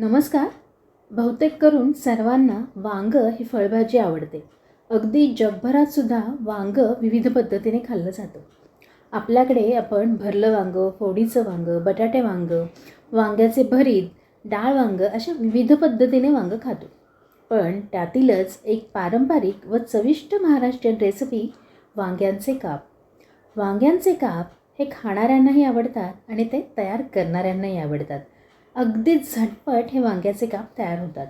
नमस्कार. बहुतेक करून सर्वांना वांग ही फळभाजी आवडते. अगदी जगभरात सुद्धा वांग विविध पद्धतीने खाल्लं जातं. आपल्याकडे आपण भरलं वांगं फोडीचं वांगं बटाटे वांगं वांग्याचे भरीत डाळ वांगं अशा विविध पद्धतीने वांगं खातो. पण त्यातीलच एक पारंपरिक व चविष्ट महाराष्ट्रीयन रेसिपी वांग्यांचे काप. वांग्यांचे काप हे खाणाऱ्यांनाही आवडतात आणि ते तयार करणाऱ्यांनाही आवडतात. अगदीच झटपट हे वांग्याचे काप तयार होतात.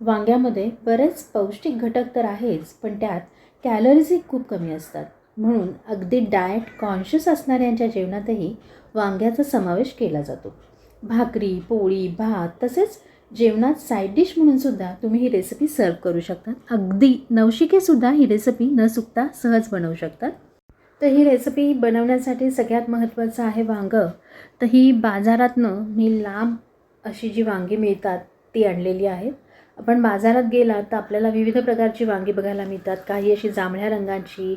वांग्यामध्ये बरेच पौष्टिक घटक तर आहेच पण त्यात कॅलरीजही खूप कमी असतात. म्हणून अगदी डाएट कॉन्शियस असणाऱ्यांच्या जेवणातही वांग्याचा समावेश केला जातो. भाकरी पोळी भात तसेच जेवणात साईड डिश म्हणूनसुद्धा तुम्ही ही रेसिपी सर्व करू शकता. अगदी नवशिकेसुद्धा ही रेसिपी न चुकता सहज बनवू शकतात. तर ही रेसिपी बनवण्यासाठी सगळ्यात महत्त्वाचं आहे वांगं. तर ही बाजारातनं मी लांब अशी जी वांगी मिळतात ती आणलेली आहेत. आपण बाजारात गेलात तर आपल्याला विविध प्रकारची वांगी बघायला मिळतात. काही अशी जांभळ्या रंगाची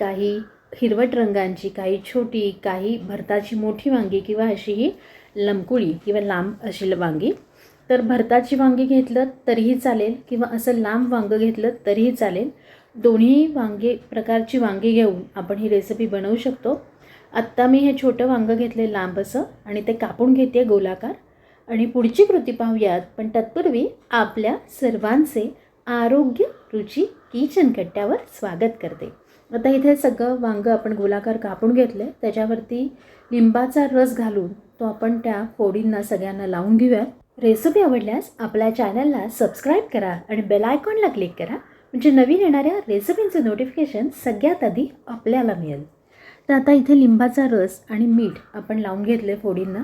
काही हिरवट रंगांची काही छोटी काही भरताची मोठी वांगी किंवा अशी ही लमकुळी किंवा लांब अशी वांगी. तर भरताची वांगी घेतलं तरीही चालेल किंवा असं लांब वांगं घेतलं तरीही चालेल. दोन्ही वांगे प्रकारची वांगी घेऊन आपण ही रेसिपी बनवू शकतो. आत्ता मी हे छोटं वांगं घेतले लांब असं आणि ते कापून घेते गोलाकार. आणि पुढची कृती पाहूयात. पण तत्पूर्वी आपल्या सर्वांचे आरोग्य रुची किचन कट्ट्यावर स्वागत करते. आता इथे सगळं वांगं आपण गोलाकार कापून घेतलं आहे त्याच्यावरती लिंबाचा रस घालून तो आपण त्या फोडींना सगळ्यांना लावून घेऊयात. रेसिपी आवडल्यास आपल्या चॅनलला सबस्क्राईब करा आणि बेल आयकॉनला क्लिक करा. म्हणजे नवीन येणाऱ्या रेसिपींचं नोटिफिकेशन सगळ्यात आधी आपल्याला मिळेल. तर आता इथे लिंबाचा रस आणि मीठ आपण लावून घेतले फोडींना.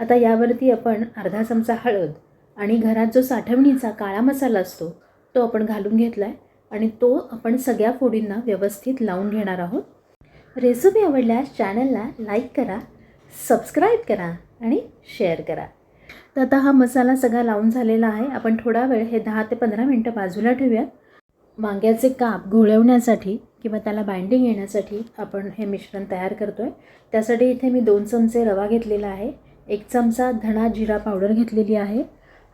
आता यावरती आपण अर्धा चमचा हळद आणि घरात जो साठवणीचा काळा मसाला असतो तो आपण घालून घेतला आहे आणि तो आपण सगळ्या फोडींना व्यवस्थित लावून घेणार आहोत. रेसिपी आवडल्यास चॅनलला लाईक करा सबस्क्राईब करा आणि शेअर करा. तर आता हा मसाला सगळा लावून झालेला आहे. आपण थोडा वेळ हे दहा ते पंधरा मिनटं बाजूला ठेवूयात वांग्याचे काप घोळवण्यासाठी किंवा त्याला बाइंडिंग येण्यासाठी आपण हे मिश्रण तयार करतो आहे त्यासाठी इथे मी दोन चमचे रवा घेतलेला आहे. एक चमचा धणा जिरा पावडर घेतलेली आहे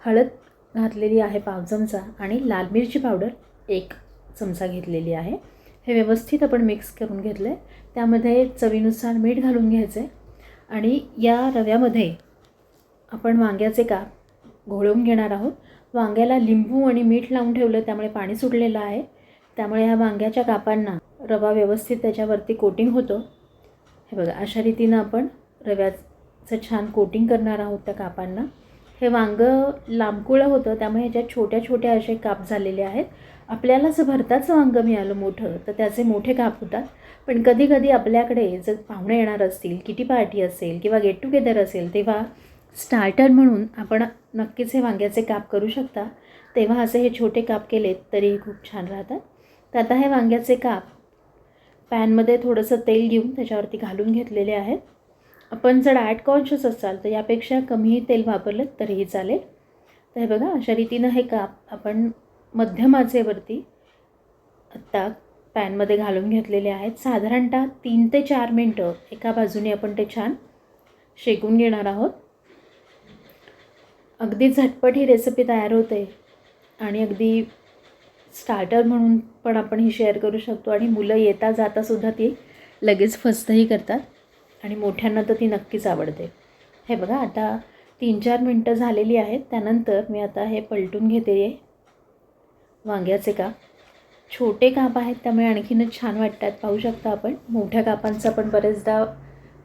हळद घातलेली आहे पाव चमचा आणि लाल मिरची पावडर एक चमचा घेतलेली आहे. हे व्यवस्थित आपण मिक्स करून घेतलं आहे त्यामध्ये चवीनुसार मीठ घालून घ्यायचं आहे आणि या रव्यामध्ये आपण वांग्याचे काप घोळवून घेणार आहोत. वांग्याला लिंबू आणि मीठ लावून ठेवलं त्यामुळे पाणी सुटलेलं आहे. त्यामुळे ह्या वांग्याच्या कापांना रवा व्यवस्थित त्याच्यावरती कोटिंग होतं. हे बघा अशा रीतीनं आपण असं छान कोटिंग करणार आहोत त्या कापांना. हे वांगं लांबकुळं होतं त्यामुळे ह्याच्यात छोट्या छोट्या असे काप झालेले आहेत. आपल्याला जर भरताचं वांगं मिळालं मोठं तर त्याचे मोठे काप होतात. पण कधी कधी आपल्याकडे जर पाहुणे येणार असतील किटी पार्टी असेल किंवा गेट टुगेदर असेल तेव्हा स्टार्टर म्हणून आपण नक्कीच हे वांग्याचे काप करू शकता. तेव्हा असे हे छोटे काप केलेत तरीही खूप छान राहतात. तर आता हे वांग्याचे काप पॅनमध्ये थोडंसं तेल घेऊन त्याच्यावरती घालून घेतलेले आहेत. आपण जर डाएट कॉन्शियस असाल तर यापेक्षा कमीही तेल वापरलं तरीही चालेल. तर हे बघा अशा रीतीनं हे काप आपण मध्यम आचेवरती आत्ता पॅनमध्ये घालून घेतलेले आहेत. साधारणतः तीन ते चार मिनटं एका बाजूने आपण ते छान शेकून घेणार आहोत. अगदी झटपट ही रेसिपी तयार होते आणि अगदी स्टार्टर म्हणून पण आपण ही शेअर करू शकतो आणि मुलं येता जातासुद्धा ती लगेच फस्तही करतात. आणि मोठ्यांना तर ती नक्कीच आवडते. हे बघा आता तीन चार मिनटं झालेली आहेत. त्यानंतर मी आता हे पलटून घेते. आहे वांग्याचे काप. छोटे काप आहेत त्यामुळे आणखीनच छान वाटतात. पाहू शकता आपण मोठ्या कापांचं आपण बरेचदा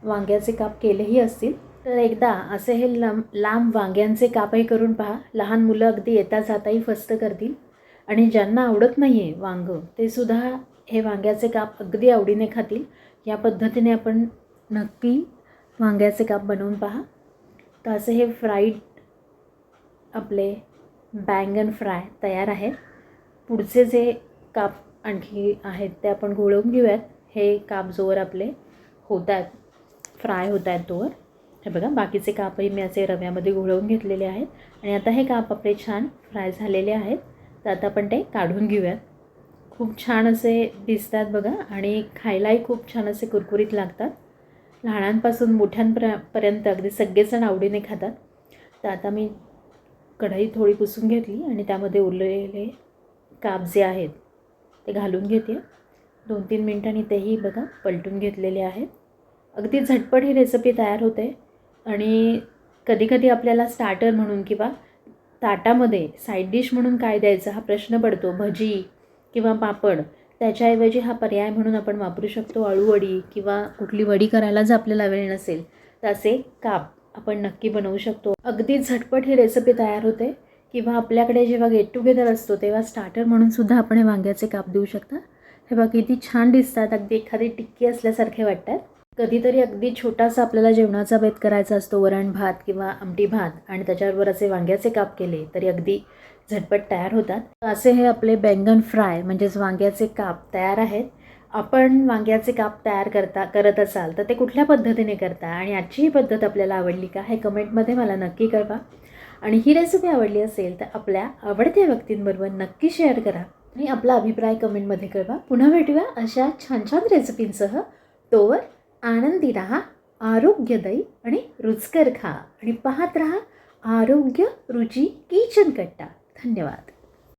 वांग्याचे काप केलेही असतील. तर एकदा असे हे लांब लांब वांग्यांचे कापही करून पहा. लहान मुलं अगदी येता जाताही फस्त करतील. आणि ज्यांना आवडत नाही आहे वांगं ते सुद्धा हे वांग्याचे काप अगदी आवडीने खातील. या पद्धतीने आपण नक्की वांग्याचे काप बनवून पहा. तर असे हे फ्राईड आपले बँगन फ्राय तयार आहे पुढचे जे काप आणखी आहेत ते आपण घोळवून घेऊयात. हे काप जोवर आपले होत आहेत फ्राय होत आहेत तोवर. हे बघा बाकीचे कापही मी असे रव्यामध्ये घोळवून घेतलेले आहेत. आणि आता हे काप आपले छान फ्राय झालेले आहेत. तर आता आपण ते काढून घेऊयात. खूप छान असे दिसतात बघा आणि खायलाही खूप छान असे कुरकुरीत लागतात. लहानांपासून मोठ्यांपर्यंत अगदी सगळेजण आवडीने खातात. तर आता मी कढई थोडी पुसून घेतली आणि त्यामध्ये उरलेले काप जे आहेत ते घालून घेते. दोन तीन मिनटांनी तेही बघा पलटून घेतलेले आहेत. अगदी झटपट ही रेसिपी तयार होते. आणि कधीकधी आपल्याला स्टार्टर म्हणून किंवा ताटामध्ये साईड डिश म्हणून काय द्यायचं हा प्रश्न पडतो. भजी किंवा पापड. त्याच्याऐवजी हा पर्याय म्हणून आपण वापरू शकतो अळूवडी किंवा कुठली वडी करायला जर आपल्याला वेळ नसेल तर असे काप आपण नक्की बनवू शकतो. अगदी झटपट ही रेसिपी तयार होते किंवा आपल्याकडे जेव्हा गेट टुगेदर असतो तेव्हा स्टार्टर म्हणून सुद्धा आपण हे वांग्याचे काप देऊ शकता. हे बघा किती छान दिसतात. अगदी एखादी टिक्की असल्यासारखे वाटतात. कधीतरी अगदी छोटासा आपल्याला जेवणाचा बेत करायचा असतो वरण भात किंवा आमटी भात आणि त्याच्याबरोबर असे वांग्याचे काप केले तरी अगदी झटपट तयार होतात. असे हे आपले बेंगन फ्राय म्हणजेच वांग्याचे काप तयार आहेत. आपण वांग्याचे काप तयार करता करत असाल तर ते कुठल्या पद्धतीने करता? आणि आजची ही पद्धत आपल्याला आवडली का? हे कमेंटमध्ये मला नक्की कळवा. आणि ही रेसिपी आवडली असेल तर आपल्या आवडत्या व्यक्तींबरोबर नक्की शेअर करा. आणि आपला अभिप्राय कमेंटमध्ये कळवा. पुन्हा भेटूया अशा छान छान रेसिपींसह. तोवर आनंदी राहा आरोग्यदायी आणि रुचकर खा आणि पाहत राहा आरोग्य रुची किचन कट्टा धन्यवाद.